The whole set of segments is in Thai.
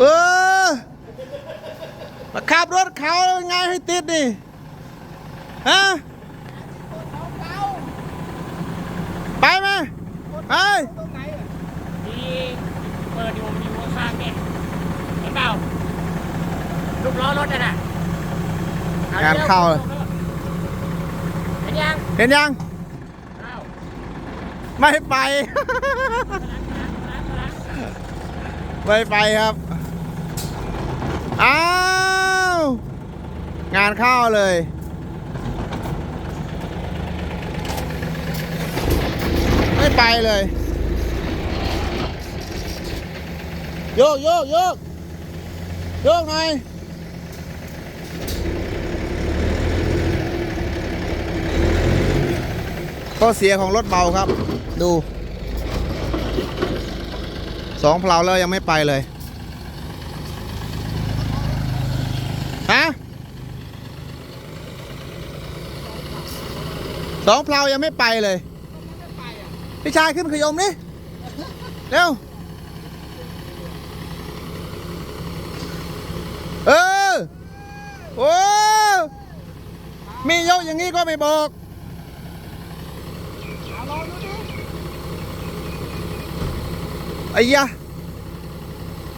เออมาขับรถเขาแล้วไงให้ติดดิฮะไปไหมไปมีเปิดอยู่มีหัวข้างเนี่ยเห็นเปล่าลูกล้อรถน่ะนะองานเข้าเลยเห็นยังเห็นยังอ้าวไม่ไป ไม่ไปครับ อ้าว งานเข้าเลย ไม่ไปเลย โยกโยกโยกโยกหน่อยข้อเสียของรถเบาครับ ดูสองเพลาแล้วยังไม่ไปเลย ฮะ สองเพลายังไม่ไปเลย พี่ชายขึ้นขยมนี่เร็ว เออ โอ้มียกอย่างนี้ก็ไม่บอกไอ้ยะ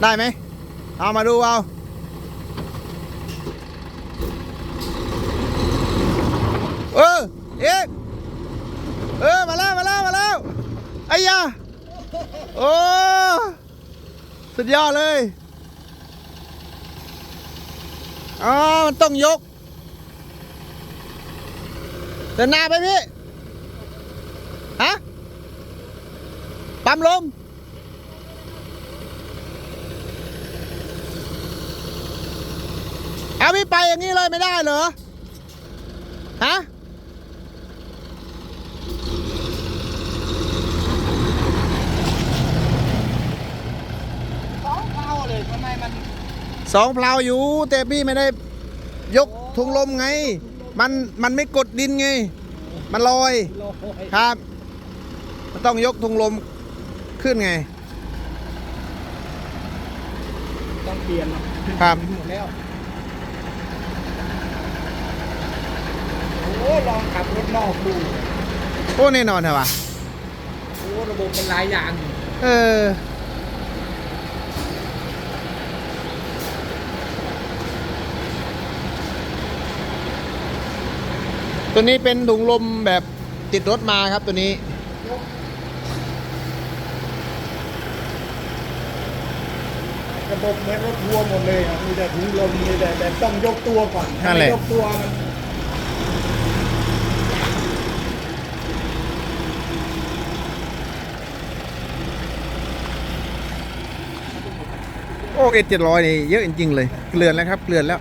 ได้ไหม เอามาดูเอาเออเอก เออมาแล้วมาแล้วมาแล้วไอ้ยะโอ้สุดยอดเลยอ๋อมันต้องยกเดินหน้าไปพี่ฮะปั๊มลมเอาพี่ไปอย่างนี้เลยไม่ได้เหรอฮะ สองเท่าเลยทำไมมัน สองเพลาอยู่ แต่พี่ไม่ได้ยกถุงลมไง มันมันไม่กดดินไง มันลอยโลยครับมันต้องยกถุงลมขึ้นไง ต้องเปลี่ยนครับหมดแล้วโอ้ลองขับรถนอกดูโอ้แน่นอนเหรอวะโอ้ระบบมันหลายอย่างอยู่เออ ตัวนี้เป็นถุงลมแบบติดรถมาครับตัวนี้ ระบบเหมือนรถทัวร์หมดเลยอะมีแต่ถุงลมมีแต่แต่ต้องยกตัวก่อนนั่นแหละถ้าไม่ยกตัวมันโอ้เอเจ็ดร้อยนี่เยอะจริงๆเลย เกลือนแล้วครับ เกลือนแล้ว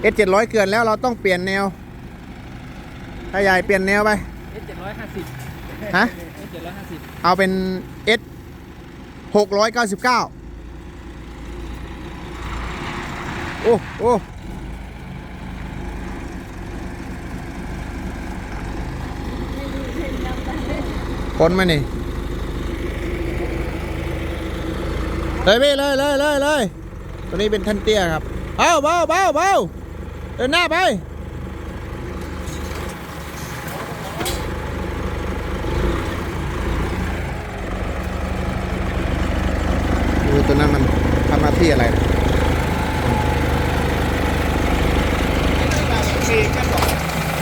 เอเจ็ดร้อยเกลือนแล้วเราต้องเปลี่ยนแนวถ้าใหญ่เปลี่ยนแนวไปเจ็ดร้อยห้าสิบฮะเจ็ดร้อยห้าสิบเอาเป็น S หกร้อยเก้าสิบเก้าโอ้โอ้คนไหมนี่เลยพี่เลยเลยเลยเลยตัวนี้เป็นทันเตี้ยครับ เบาเบาเบาเบา เดินหน้าไป ดูตัวนั้นมันทำหน้าที่อะไรนะเบรกกันหรอ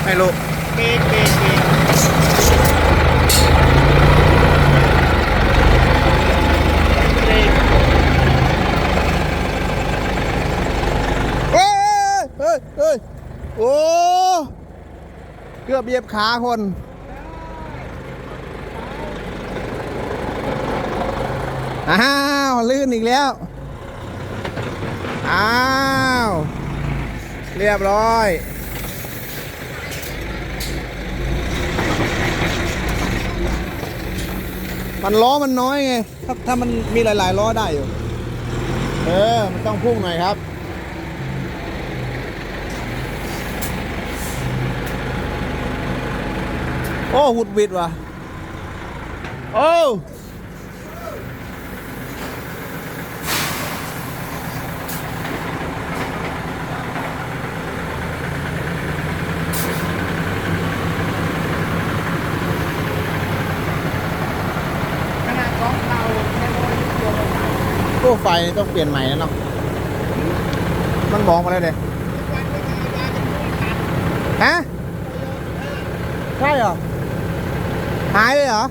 ไม่รู้ เบรกเบรกเบรกเบรก เฮ้ยเฮ้ยเฮ้ย โอ้ เกือบเหยียบขาคน อ้าว ลื่นอีกแล้ว อ้าว เรียบร้อยมันล้อมันน้อยไง ถ้าถ้ามันมีหลาย ๆ ล้อได้อยู่ เออ มันต้องพุ่งหน่อยครับ โอ้หุดวิดว่ะ โอ้ตู้ไฟต้องเปลี่ยนใหม่นะเนาะมันมองมาแล้วเลยฮะใช่เหรอ หายเลยเหรอ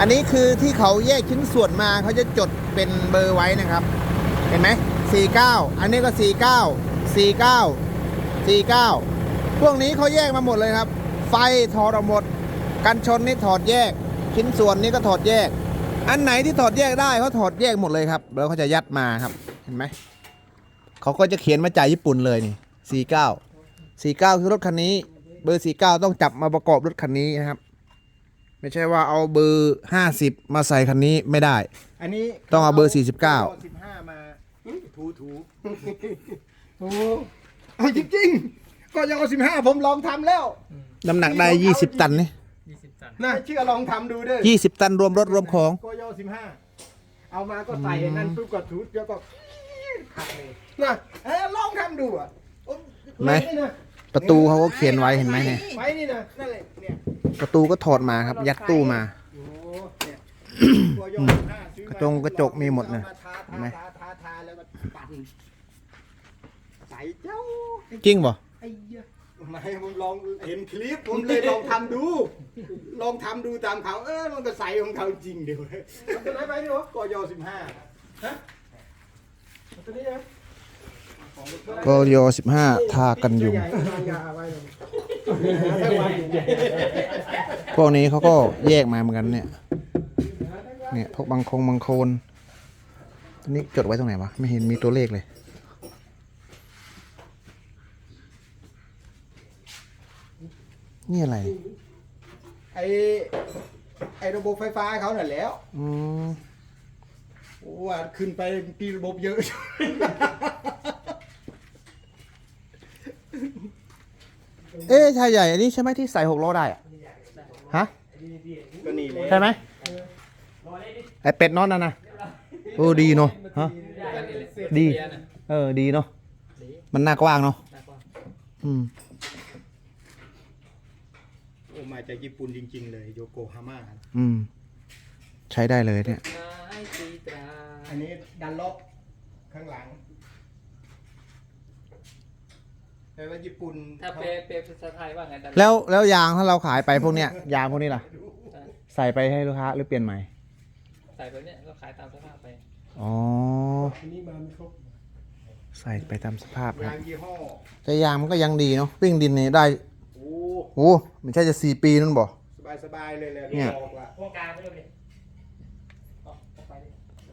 อันนี้คือที่เขาแยกชิ้นส่วนมาเขาจะจดเป็นเบอร์ไว้นะครับ เห็นไหม49อันนี้ก็49 49 49พวกนี้เขาแยกมาหมดเลยครับ ไฟถอดออกหมด กันชนนี่ถอดแยก ชิ้นส่วนนี้ก็ถอดแยก อันไหนที่ถอดแยกได้เขาถอดแยกหมดเลยครับ แล้วเขาจะยัดมาครับ เห็นไหม เขาก็จะเขียนมาจากญี่ปุ่นเลยนี่49 49คือรถคันนี้ เบอร์49ต้องจับมาประกอบรถคันนี้นะครับ ไม่ใช่ว่าเอาเบอร์50มาใส่คันนี้ไม่ได้ อันนี้ต้องเอาเบอร์49 สิบห้ามาถูถูโอ้เอาจริงๆ ก็ยังเอาสิบห้าผมลองทำแล้วน้ำหนักได้20ตันนี่ยี่สิบตันน่าเชื่อลองทำดูเด้อ20ตันรวมรถรวมของ ก็ย่อสิบห้าเอามาก็ใส่ไอ้นั่นปุ๊บก็ถูแล้วก็ขัดเลยนะเออลองทำดูอะโอ้ไหมนี่นะ ประตูเขาก็เขียนไว้เห็นไหมเนี่ย ไว้นี่นะนั่นแหละเนี่ยประตูก็ถอดมาครับยัดตู้มา โอ้เนี่ยตัวย่อสิบห้าซื้อกระจงกระจกมีหมดนะอาาทาเห็นไหม ทาทาทาแล้วก็ปั่นใส่เจ้าจริงป่ะไอ้เหี้ยไม่ผมลองเห็นคลิปผมเลยลองทำดู ลองทำดูตามเขาเออมันก็ใส่ของเขาจริงเดี๋ยวเอาตัวไหนไปดิวะกอยอสิบห้าฮะเอาตัวนี้นะ ก็โย15ทากันยุงใหญ่ๆยาไว้เลยพวกนี้เขาก็แยกมาเหมือนกันเนี่ย เนี่ยพวกบางคงบางโคนตัวนี้จดไว้ตรงไหนวะ ไม่เห็นมีตัวเลขเลย นี่อะไร ไอ้ไอ้ระบบไฟฟ้าเขาน่ะแหล้วอืมโอ้ว่าขึ้นไปปีระบบเยอะ เอ๊ะชายใหญ่อันนี้ใช่ไหมที่ใส่หกล้อได้อะฮะก็นี่เลยใช่ไหมไอเป็ดนอนนั่นนะโอ้ดีเนาะฮะดี เออดีเนาะมันหน้ากว้างเนาะอืมโอ้มาจากญี่ปุ่นจริง ๆ เลยโยโกฮาม่าอืม ใช้ได้เลยเนี่ย อันนี้ดันล็อกข้างหลัง แต่ว่าญี่ปุ่นถ้าเปเปภาษาไทยว่าไงดันแล้วแล้วยางถ้าเราขายไปพวกเนี้ยยางพวกนี้ล่ะ ใส่ไปให้ลูกค้าหรือเปลี่ยนใหม่ ใส่แบบเนี้ยก็ขายตามสภาพไปอ๋อ อันนี้มาไม่ครบใส่ไปตามสภาพครัยาบงยี่ห้อแต่ยางมันก็ยังดีเนาะวิ่งดินนี่ได้โอ้โอ้ไม่ใช่จะสี่ปีนั่นบ่ สบายสบายๆเลยแหละเนี่ย บอกว่าพวกกลางไม่รู้ดิเอาเอาไปดิ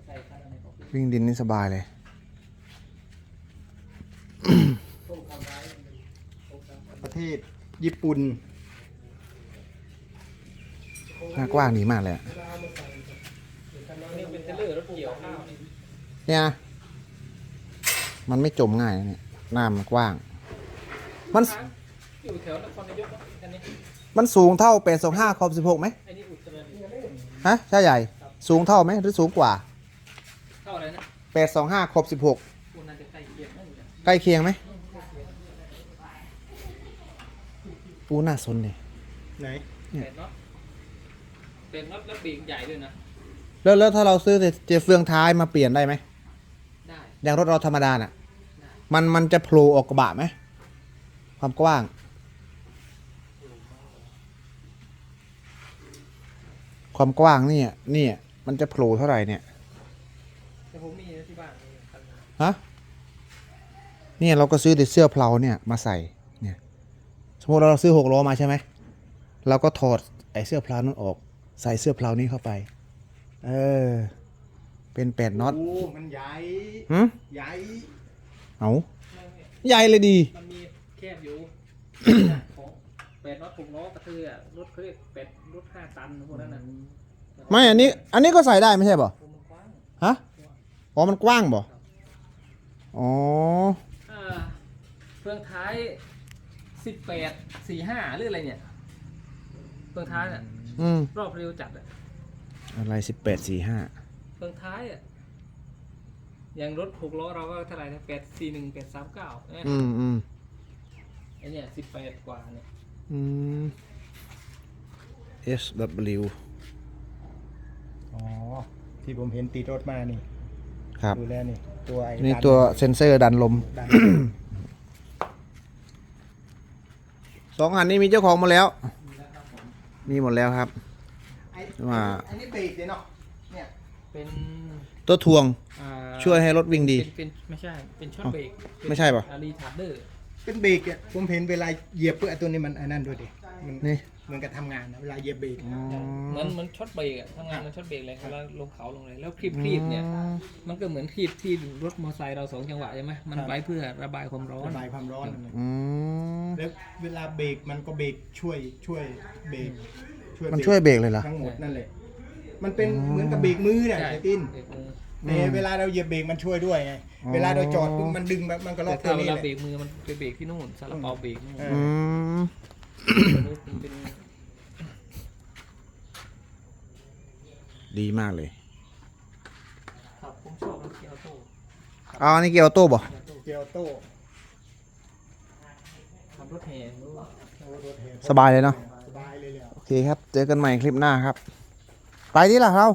ใส่ข้างในของพี่วิ่งดินนี่สบายเลยประ เทศ ญี่ปุ่นหน้ากว้างดีมากเลยอะนี่เป็นเทเลอร์รถเกี่ยวข้าวนี่เนี่ยนะมันไม่จมง่ายนะเนี่ยหน้ามันกว้าง มันอยู่แถวนครนายกอันนี้มันสูงเท่าแปดสองห้าคอมสิบหกไหมไอ้นี่อุตรดิตถ์ฮะใช่ใหญ่ สูงเท่าไหมหรือสูงกว่าเท่าอะไรนะแปดสองห้าครบสิบหกกูน่าจะใกล้เคียงนั่นแหละใกล้เคียงไหม ปูน่าสนเลยไหนเป็ดน็อตเป็ดน็อตแล้วปีกใหญ่ด้วยนะแล้วแล้วถ้าเราซื้อแต่เจเฟืองท้ายมาเปลี่ยนได้ไหมได้อย่างรถเราธรรมดาน่ะ มันมันจะโผล่ออกกระบะไหมความกว้างความกว้างเนี่ยเนี่ย มันจะโผล่เท่าไหร่เนี่ยแต่ผมมีนะที่บ้านมีคันหนึ่งฮะเนี่ยเราก็ซื้อแต่เสื้อเพลาเนี่ยมาใส่เนี่ย สมมติเราซื้อหกล้อมาใช่ไหมเราก็ถอดไอ้เสื้อเพลานั้นออก ใส่เสื้อเพลานี้เข้าไป เออ เป็นแปดน็อตโอ้มันใหญ่หืมใหญ่เอาไม่ไม่ใหญ่เลยดี มันมีแคบอยู่ ของเป็ดน็อตหกล้อกระเทือรถเขาเรียกเป็ดรถห้าตันพวกนั้นน่ะไม่อันนี้ อันนี้ก็ใส่ได้ไม่ใช่ป่ะผมมันกว้างฮะอ๋อมันกว้างบ่อ๋อ อ่าเฟืองท้าย สิบแปดสี่ห้าหรืออะไรเนี่ยเฟืองท้ายอะอืมรอบเร็วจัดอะอะไรสิบแปดสี่ห้าเฟืองท้ายอะอย่างรถหกล้อเราก็เท่าไหร่นะแปดสี่หนึ่งแปดสามเก้าเนี่ยอืมอืมไอเนี่ยสิบแปดกว่าเนี่ยอืม SW อ๋อ ที่ผมเห็นติดรถมานี่ ครับดูแล้วนี่ ตัวไอ้นี่ดัตัวเซ็นเซอร์ดันลมดัน สองอันนี้มีเจ้าของหมาแล้ว มีหมดแล้วครับ ไอ้ว่าอันนี้เบรกเลยเนาะ เนี่ย เป็นตัวทวงอ่าช่วยให้รถวิ่งดี เป็นเป็นไม่ใช่ เป็นช็อตเบรกไม่ใช่ปะรีทาร์เดอร์เป็นเบรกอะผมเห็นเวลาเหยียบเพื่อไอ้ตัวนี้มันไอ้นั่นด้วยดิมันนี่ เหมือนกับทำงานนะเวลาเหยียบเบรกเหมือนเหมือนช็อตเบรกอะทำงานเหมันช็อตเบรกเลยเวลาลงเขาลงเลยแล้วคลิปคลิปเนี่ย มันก็เหมือนคลิปที่รถมอเตอร์ไซค์เราสองจังหวะใช่ไหมมันไว้เพื่อระบายความร้อน ระบายความร้อนนั่นแหละอืมแล้วเวลาเบรกมันก็เบรกช่วยช่วยเบรกมันช่วยเบรกเลยเหรอทั้งหมดนั่นแหละมันเป็นเหมือนกับเบรกมือเนี่ยใช่ไอ้ตินเบรกมือแต่เวลาเราเหยียบเบรกมันช่วยด้วยไงอ๋อเวลาเราจอดปุ๊บมันดึงแบบมันก็ล็แต่อกตัถ้าวเวนี้ลาแหละ เบรกมือมันไปเบรกที่นู่นซาลาเปาเบรกนู่นเออืมตัวนี้มันเป็น ดีมากเลยครับผมชอบรถเกียร์โต้เอาอันนี้เกียร์ออโต้ป่ะเกียวโต้ทำรถแห่รู้ว่ารถแห่สบายเลยเนาะสบายเลยเลยโอเคครับ เจอกันใหม่คลิปหน้าครับ ไปที่ละเรา